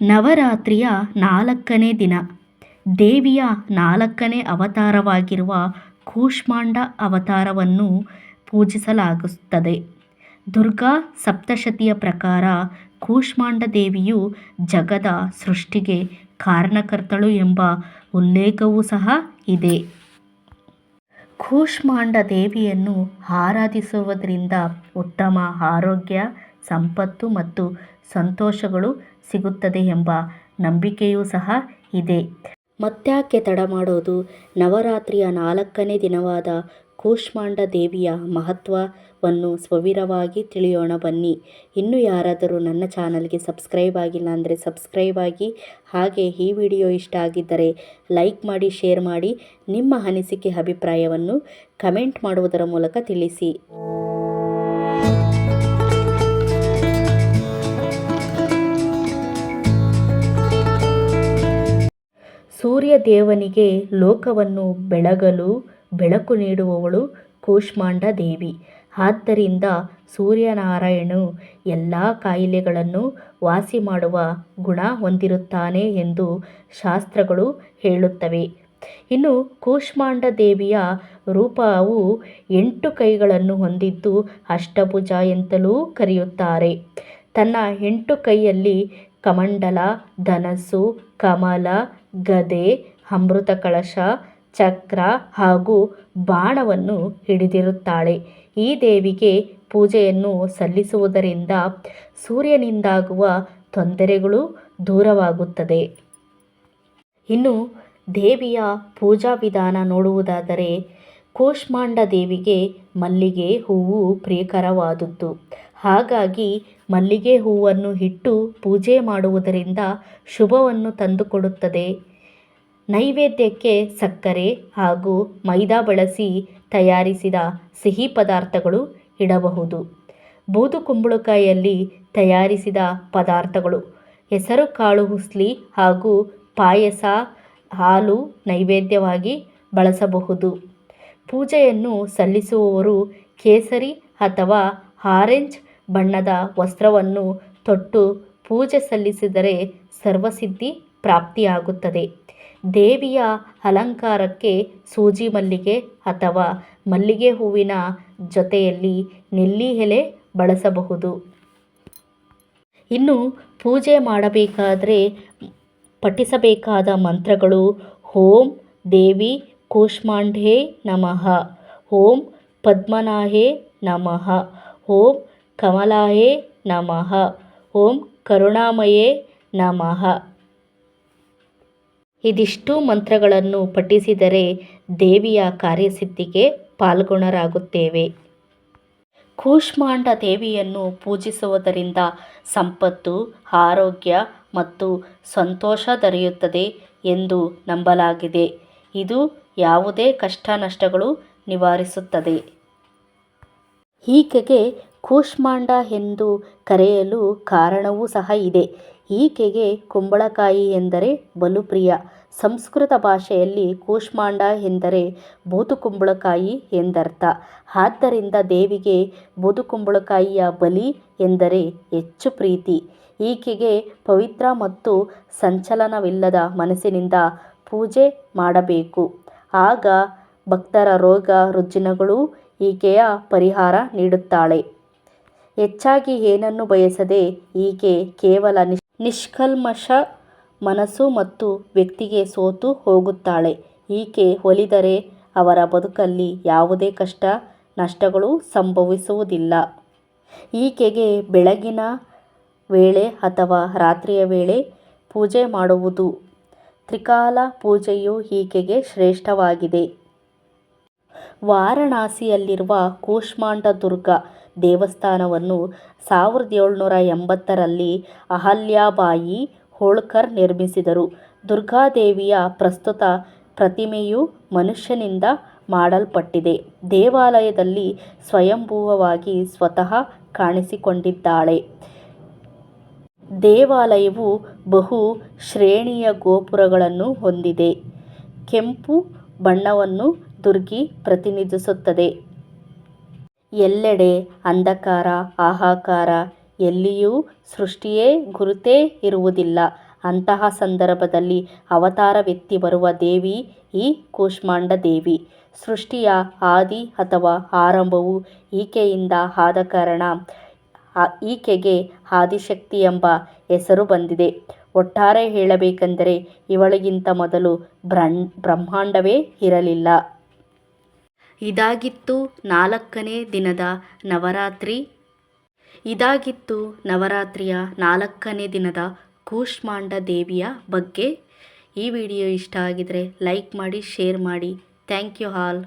ನವರಾತ್ರಿಯ ನಾಲ್ಕನೇ ದಿನ. ದೇವಿಯ ನಾಲ್ಕನೇ ಅವತಾರವಾಗಿರುವ ಕೂಷ್ಮಾಂಡ ಅವತಾರವನ್ನು ಪೂಜಿಸಲಾಗುತ್ತದೆ. ದುರ್ಗಾ ಸಪ್ತಶತಿಯ ಪ್ರಕಾರ ಕೂಷ್ಮಾಂಡ ದೇವಿಯು ಜಗದ ಸೃಷ್ಟಿಗೆ ಕಾರಣಕರ್ತಳು ಎಂಬ ಉಲ್ಲೇಖವೂ ಸಹ ಇದೆ. ಕೂಷ್ಮಾಂಡ ದೇವಿಯನ್ನು ಆರಾಧಿಸುವುದರಿಂದ ಉತ್ತಮ ಆರೋಗ್ಯ, ಸಂಪತ್ತು ಮತ್ತು ಸಂತೋಷಗಳು ಸಿಗುತ್ತದೆ ಎಂಬ ನಂಬಿಕೆಯೂ ಸಹ ಇದೆ. ಮತ್ತ್ಯಾಕೆ ತಡ ಮಾಡೋದು? ನವರಾತ್ರಿಯ ನಾಲ್ಕನೇ ದಿನವಾದ ಕೂಷ್ಮಾಂಡ ದೇವಿಯ ಮಹತ್ವವನ್ನು ಸ್ವವಿರವಾಗಿ ತಿಳಿಯೋಣ ಬನ್ನಿ. ಇನ್ನು ಯಾರಾದರೂ ನನ್ನ ಚಾನಲ್ಗೆ ಸಬ್ಸ್ಕ್ರೈಬ್ ಆಗಿಲ್ಲ ಅಂದರೆ ಸಬ್ಸ್ಕ್ರೈಬ್ ಆಗಿ, ಹಾಗೆ ಈ ವಿಡಿಯೋ ಇಷ್ಟ ಆಗಿದ್ದರೆ ಲೈಕ್ ಮಾಡಿ, ಶೇರ್ ಮಾಡಿ, ನಿಮ್ಮ ಅನಿಸಿಕೆ ಅಭಿಪ್ರಾಯವನ್ನು ಕಮೆಂಟ್ ಮಾಡುವುದರ ಮೂಲಕ ತಿಳಿಸಿ. ಸೂರ್ಯದೇವನಿಗೆ ಲೋಕವನ್ನು ಬೆಳಗಲು ಬೆಳಕು ನೀಡುವವಳು ಕೂಷ್ಮಾಂಡ ದೇವಿ. ಆದ್ದರಿಂದ ಸೂರ್ಯನಾರಾಯಣನು ಎಲ್ಲ ಕಾಯಿಲೆಗಳನ್ನು ವಾಸಿ ಮಾಡುವ ಗುಣ ಹೊಂದಿರುತ್ತಾನೆ ಎಂದು ಶಾಸ್ತ್ರಗಳು ಹೇಳುತ್ತವೆ. ಇನ್ನು ಕೂಷ್ಮಾಂಡ ದೇವಿಯ ರೂಪವು ಎಂಟು ಕೈಗಳನ್ನು ಹೊಂದಿದ್ದು ಅಷ್ಟಭುಜ ಎಂತಲೂ ಕರೆಯುತ್ತಾರೆ. ತನ್ನ ಎಂಟು ಕೈಯಲ್ಲಿ ಕಮಂಡಲ, ಧನಸ್ಸು, ಕಮಲ ಗದೆ ಅಮೃತ ಕಳಶ ಚಕ್ರ ಹಾಗೂ ಬಾಣವನ್ನು ಹಿಡಿದಿರುತ್ತಾಳೆ. ಈ ದೇವಿಗೆ ಪೂಜೆಯನ್ನು ಸಲ್ಲಿಸುವುದರಿಂದ ಸೂರ್ಯನಿಂದಾಗುವ ತೊಂದರೆಗಳು ದೂರವಾಗುತ್ತದೆ. ಇನ್ನು ದೇವಿಯ ಪೂಜಾ ವಿಧಾನ ನೋಡುವುದಾದರೆ, ಕೂಷ್ಮಾಂಡ ದೇವಿಗೆ ಮಲ್ಲಿಗೆ ಹೂವು ಪ್ರಿಯಕರವಾದುದು ಹಾಗಾಗಿ ಮಲ್ಲಿಗೆ ಹೂವನ್ನು ಇಟ್ಟು ಪೂಜೆ ಮಾಡುವುದರಿಂದ ಶುಭವನ್ನು ತಂದುಕೊಡುತ್ತದೆ. ನೈವೇದ್ಯಕ್ಕೆ ಸಕ್ಕರೆ ಹಾಗೂ ಮೈದಾ ಬಳಸಿ ತಯಾರಿಸಿದ ಸಿಹಿ ಪದಾರ್ಥಗಳು ಇಡಬಹುದು. ಬೂದುಕುಂಬಳಕಾಯಿಯಲ್ಲಿ ತಯಾರಿಸಿದ ಪದಾರ್ಥಗಳು ಹೆಸರುಕಾಳು ಹುಸ್ಲಿ ಹಾಗೂ ಪಾಯಸ ಹಾಲು ನೈವೇದ್ಯವಾಗಿ ಬಳಸಬಹುದು. ಪೂಜೆಯನ್ನು ಸಲ್ಲಿಸುವವರು ಕೇಸರಿ ಅಥವಾ ಆರೆಂಜ್ ಬಣ್ಣದ ವಸ್ತ್ರವನ್ನು ತೊಟ್ಟು ಪೂಜೆ ಸಲ್ಲಿಸಿದರೆ ಸರ್ವಸಿದ್ಧಿ ಪ್ರಾಪ್ತಿಯಾಗುತ್ತದೆ. ದೇವಿಯ ಅಲಂಕಾರಕ್ಕೆ ಸೂಜಿ ಮಲ್ಲಿಗೆ ಅಥವಾ ಮಲ್ಲಿಗೆ ಹೂವಿನ ಜೊತೆಯಲ್ಲಿ ನೆಲ್ಲಿ ಎಲೆ ಬಳಸಬಹುದು. ಇನ್ನು ಪೂಜೆ ಮಾಡಬೇಕಾದರೆ ಪಠಿಸಬೇಕಾದ ಮಂತ್ರಗಳು ಓಂ ದೇವಿ ಕೂಷ್ಮಾಂಡೇ ನಮಃ, ಓಂ ಪದ್ಮನಾಹೇ ನಮಃ, ಓಂ ಕಮಲಾಯೇ ನಮಃ. ಓಂ ಕರುಣಾಮಯೇ ನಮಃ. ಇದಿಷ್ಟು ಮಂತ್ರಗಳನ್ನು ಪಠಿಸಿದರೆ ದೇವಿಯ ಕಾರ್ಯಸಿದ್ಧಿಗೆ ಪಾಲ್ಗೊಣರಾಗುತ್ತೇವೆ ಕೂಷ್ಮಾಂಡ ದೇವಿಯನ್ನು ಪೂಜಿಸುವುದರಿಂದ ಸಂಪತ್ತು, ಆರೋಗ್ಯ ಮತ್ತು ಸಂತೋಷ ದೊರೆಯುತ್ತದೆ ಎಂದು ನಂಬಲಾಗಿದೆ. ಇದು ಯಾವುದೇ ಕಷ್ಟ ನಷ್ಟಗಳು ನಿವಾರಿಸುತ್ತದೆ. ಈಕೆಗೆ ಕೂಷ್ಮಾಂಡ ಎಂದು ಕರೆಯಲು ಕಾರಣವೂ ಸಹ ಇದೆ. ಈಕೆಗೆ ಕುಂಬಳಕಾಯಿ ಎಂದರೆ ಬಲು ಪ್ರಿಯ ಸಂಸ್ಕೃತ ಭಾಷೆಯಲ್ಲಿ ಕೂಷ್ಮಾಂಡ ಎಂದರೆ ಬೂದುಕುಂಬಳಕಾಯಿ ಎಂದರ್ಥ. ಆದ್ದರಿಂದ ದೇವಿಗೆ ಬೂದುಕುಂಬಳಕಾಯಿಯ ಬಲಿ ಎಂದರೆ ಹೆಚ್ಚು ಪ್ರೀತಿ. ಈಕೆಗೆ ಪವಿತ್ರ ಮತ್ತು ಸಂಚಲನವಿಲ್ಲದ ಮನಸ್ಸಿನಿಂದ ಪೂಜೆ ಮಾಡಬೇಕು. ಆಗ ಭಕ್ತರ ರೋಗ ರುಜಿನಗಳು ಈಕೆಯ ಪರಿಹಾರ ನೀಡುತ್ತಾಳೆ. ಹೆಚ್ಚಾಗಿ ಏನನ್ನು ಬಯಸದೆ ಈಕೆ ಕೇವಲ ನಿಷ್ಕಲ್ಮಶ ಮನಸ್ಸು ಮತ್ತು ವ್ಯಕ್ತಿಗೆ ಸೋತು ಹೋಗುತ್ತಾಳೆ. ಈಕೆ ಒಲಿದರೆ ಅವರ ಬದುಕಲ್ಲಿ ಯಾವುದೇ ಕಷ್ಟ, ನಷ್ಟಗಳು ಸಂಭವಿಸುವುದಿಲ್ಲ. ಈಕೆಗೆ ಬೆಳಗಿನ ವೇಳೆ ಅಥವಾ ರಾತ್ರಿಯ ವೇಳೆ ಪೂಜೆ ಮಾಡುವುದು. ತ್ರಿಕಾಲ ಪೂಜೆಯು ಈಕೆಗೆ ಶ್ರೇಷ್ಠವಾಗಿದೆ. ವಾರಣಾಸಿಯಲ್ಲಿರುವ ಕೂಷ್ಮಾಂಡ ದುರ್ಗಾ ದೇವಸ್ಥಾನವನ್ನು ಸಾವಿರದ ಏಳುನೂರ ಎಂಬತ್ತರಲ್ಲಿ ಅಹಲ್ಯಾಬಾಯಿ ಹೋಳ್ಕರ್ ನಿರ್ಮಿಸಿದರು. ದುರ್ಗಾದೇವಿಯ ಪ್ರಸ್ತುತ ಪ್ರತಿಮೆಯು ಮನುಷ್ಯನಿಂದ ಮಾಡಲ್ಪಟ್ಟಿದೆ. ದೇವಾಲಯದಲ್ಲಿ ಸ್ವಯಂಭೂವಾಗಿ ಸ್ವತಃ ಕಾಣಿಸಿಕೊಂಡಿದ್ದಾಳೆ. ದೇವಾಲಯವು ಬಹು ಶ್ರೇಣಿಯ ಗೋಪುರಗಳನ್ನು ಹೊಂದಿದೆ. ಕೆಂಪು ಬಣ್ಣವನ್ನು ದುರ್ಗಿ ಪ್ರತಿನಿಧಿಸುತ್ತದೆ ಎಲ್ಲೆಡೆ ಅಂಧಕಾರ ಆಹಾಕಾರ ಎಲ್ಲಿಯೂ ಸೃಷ್ಟಿಯೇ ಗುರುತೇ ಇರುವುದಿಲ್ಲ ಅಂತಹ ಸಂದರ್ಭದಲ್ಲಿ ಅವತಾರವೆತ್ತಿ ಬರುವ ದೇವಿ ಈ ಕೂಷ್ಮಾಂಡ ದೇವಿ. ಸೃಷ್ಟಿಯ ಆದಿ ಅಥವಾ ಆರಂಭವು ಈಕೆಯಿಂದ ಆದ ಕಾರಣ ಈಕೆಗೆ ಆದಿಶಕ್ತಿ ಎಂಬ ಹೆಸರು ಬಂದಿದೆ. ಒಟ್ಟಾರೆ ಹೇಳಬೇಕೆಂದರೆ ಇವಳಿಗಿಂತ ಮೊದಲು ಬ್ರಹ್ಮಾಂಡವೇ ಇರಲಿಲ್ಲ. ಇದಾಗಿತ್ತು ನಾಲ್ಕನೇ ದಿನದ ನವರಾತ್ರಿ. ಇದಾಗಿತ್ತು ನವರಾತ್ರಿಯ ನಾಲ್ಕನೇ ದಿನದ ಕೂಷ್ಮಾಂಡ ದೇವಿಯ ಬಗ್ಗೆ. ಈ ವಿಡಿಯೋ ಇಷ್ಟ ಆಗಿದ್ರೆ ಲೈಕ್ ಮಾಡಿ, ಶೇರ್ ಮಾಡಿ ಥ್ಯಾಂಕ್ ಯು ಆಲ್.